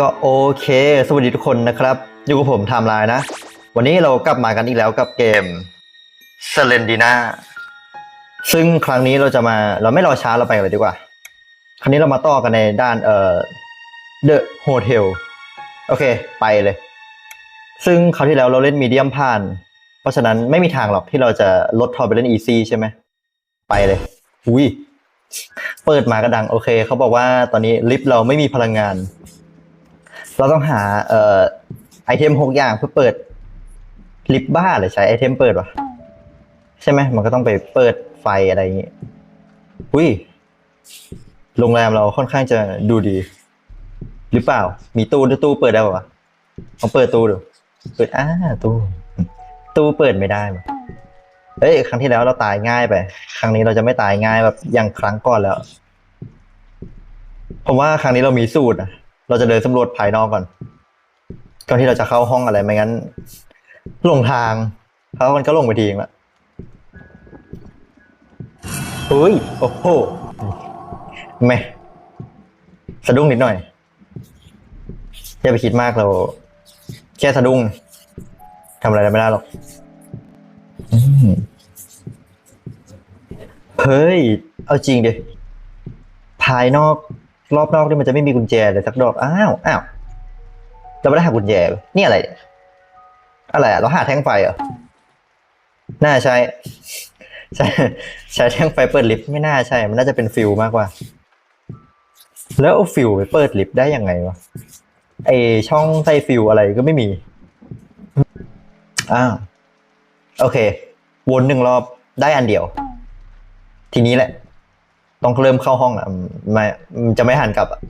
ก็โอเค สวัสดีทุกคนนะครับ อยู่กับผมไทม์ไลน์นะ วันนี้เรากลับมากันอีกแล้วกับเกม s e l e n d i n a ซึ่งครั้งนี้เราจะมาเราไม่รอช้าเราไปกันเลยดีกว่า ครั้งนี้เรามาต่อกันในด้านเอ่อ The Hotel โอเค ไปเลย ซึ่งคราวที่แล้วเราเล่นมีเดียมผ่าน เพราะฉะนั้นไม่มีทางหรอกที่เราจะลดทอนไปเล่นอีซี่ใช่ไหม ไปเลยอุ้ยเปิดมากระดังโอเค เขาบอกว่าตอนนี้ลิฟต์เราไม่มีพลังงาน เราต้องหาเอ่อไอเทมหกอย่างเพื่อเปิดลิฟบ้าหรือใช้ไอเทมเปิดวะใช่ไหมมันก็ต้องไปเปิดไฟอะไรอย่างงี้อุ้ยโรงแรมเราค่อนข้างจะดูดี หรือเปล่า มีตู้ด้วยตู้เปิดได้ปะวะลองเปิดตู้ดูเปิดอ้าตู้ ตู้เปิดไม่ได้เอ้ยครั้งที่แล้วเราตายง่ายไป ครั้งนี้เราจะไม่ตายง่ายแบบอย่างครั้งก่อนแล้วผมว่าครั้งนี้เรามีสูตรนะ เราจะเดินสำรวจภายนอกก่อนก่อนที่เราจะเข้าห้องอะไรไม่งั้นหลงทางเขามันก็หลงไปทีเองละเฮ้ยโอ้โหแม่สะดุ้งนิดหน่อยอย่าไปคิดมากเรา แค่สะดุ้งทำอะไรไม่ได้หรอกอืมเฮ้ย เอาจริงดิภายนอก รอบนอกนี่มันจะไม่มีกุญแจเลยสักดอก อ้าว อ้าวเราไม่ได้หากุญแจเนี่อะไร อะไรอะเราหาแท่งไฟเหรอ น่าใช่ใช่ใช้แท่งไฟเปิดลิฟต์ไม่น่าใช่ มันน่าจะเป็นฟิวมากกว่า แล้วเอาฟิวไปเปิดลิฟต์ได้ยังไงวะ ไอช่องใส่ฟิวอะไรก็ไม่มี อ้าว โอเค วนหนึ่งรอบได้อันเดียว ทีนี้แหละ ต้องเริ่มเข้าห้องอะไม่จะไม่หันกลับอะ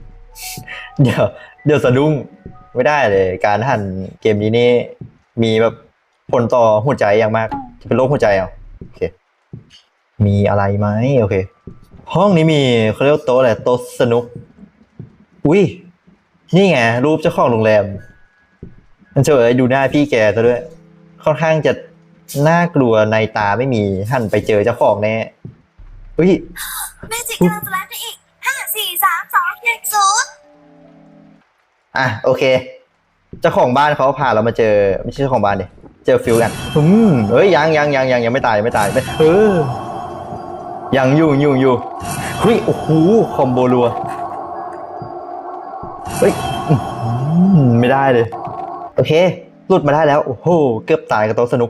เดี๋ยว เดี๋ยวสะดุ้งไม่ได้เลย การหันเกมนี้นี่มีแบบผลต่อหัวใจอย่างมาก จะเป็นโรคหัวใจเหรอโอเค มีอะไรไหมโอเค ห้องนี้มีเขาเรียกโต๊ะอะไรโต๊ะสนุก อุ้ยนี่ไงรูปเจ้าของโรงแรม มันเฉยดูหน้าพี่แกซะด้วย ค่อนข้างจะน่ากลัวในตาไม่มีหันไปเจอเจ้าของแน่ อุ้ยเมจิกกำลังจะไลฟ์ได้อีกห้าสี่สามสองหนึ่งศูนย์อะโอเค เจ้าของบ้านเขาพาเรามาเจอ ไม่ใช่เจ้าของบ้านดิเจอฟิลกันอืมเฮ้ยยังยังยังยังยังไม่ตายยังไม่ตายไม่เออยังอยู่อยู่อยู่เฮ้ยโอ้โหคอมโบรัวเฮ้ยอื้อหือไม่ได้เลย โอเคหลุดมาได้แล้วโอ้โหเกือบตายกับโต๊ะสนุก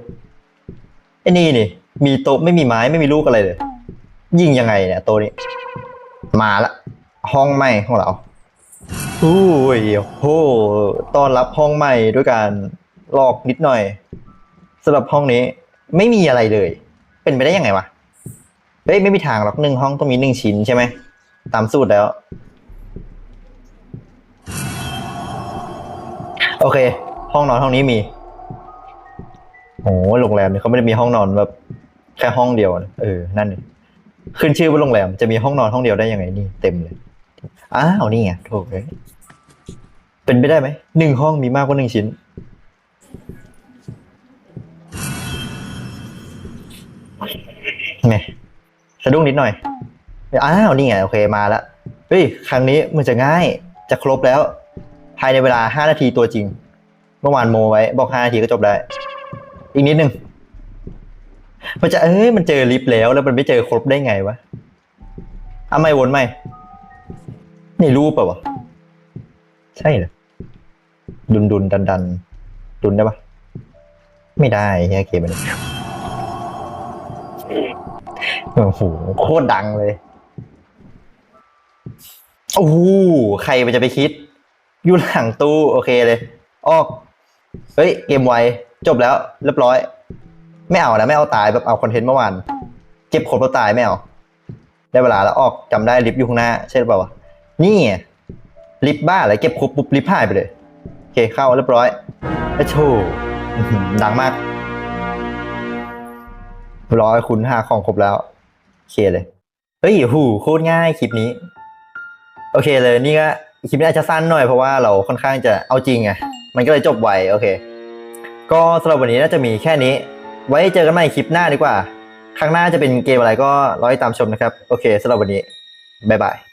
ไอ้นี่นี่มีโต๊ะไม่มีไม้ไม่มีลูกอะไรเลย ยิงยังไงเนี่ยโต๊ะนี้ มาละ ห้องใหม่ของเราโอ้ยโหต้อนรับห้องใหม่ด้วยการลอกนิดหน่อยสำหรับห้องนี้ ไม่มีอะไรเลย เป็นไปได้ยังไงวะเฮ้ยไม่มีทางหรอกหนึ่งห้องต้องมีหนึ่งชิ้นใช่ไหมตามสูตรแล้ว โอเค ห้องนอนห้องนี้มีโอ้โรงแรมเนี่ยเขาไม่ได้มีห้องนอนแบบ แค่ห้องเดียวนะเออนั่นนี่ ขึ้นชื่อว่าโรงแรมจะมีห้องนอนห้องเดียวได้ยังไงนี่เต็มเลยอ้าวนี่ไงถูกเลยเป็นไปได้ไหมหนึ่งห้องมีมากกว่าหนึ่งชิ้น ไงสะดุ้งนิดหน่อยอ้าวนี่ไงโอเคมาแล้วเฮ้ยครั้งนี้มันจะง่าย จะครบแล้ว ภายในเวลาห้านาทีตัวจริง เมื่อวานโมไว้ บอกห้านาทีก็จบได้ อีกนิดนึง มันจะเอ้ยมันเจอลิฟต์แล้ว แล้วมันไม่เจอครบได้ไงวะเอาไม่วนไหมนี่รูปเปล่าวะใช่เหรอดุนดุนดันดันดุนได้ปะไม่ได้แค่เกมมันนี้โอ้โหโคตรดังเลยโอ้โหใครมันจะไปคิด อยู่หลังตู้ โอเคเลย ออก เฮ้ย เกมไว จบแล้ว เรียบร้อย ไม่เอานะไม่เอาตายแบบเอาคอนเทนต์เมื่อวานเก็บครบแล้วตายไม่เอาได้เวลาแล้วออกจำได้ลิฟต์อยู่ข้างหน้าใช่หรือเปล่าวะนี่ลิฟต์บ้าอะไรเก็บครบปุ๊บลิฟต์หายไปเลยโอเคเข้าเรียบร้อยแล้วโชว์ดังมากร้อยคุณหาของครบแล้วโอเคเลยเฮ้ยหูโคตรง่ายคลิปนี้ โอเคเลยนี่ก็คลิปนี้อาจจะสั้นหน่อยเพราะว่าเราค่อนข้างจะเอาจริงไงมันก็เลยจบไวโอเค ก็สำหรับวันนี้น่าจะมีแค่นี้ ไว้เจอกันใหม่คลิปหน้าดีกว่า ครั้งหน้าจะเป็นเกมอะไรก็รอติดตามชมนะครับ โอเคสำหรับวันนี้ บ๊ายบาย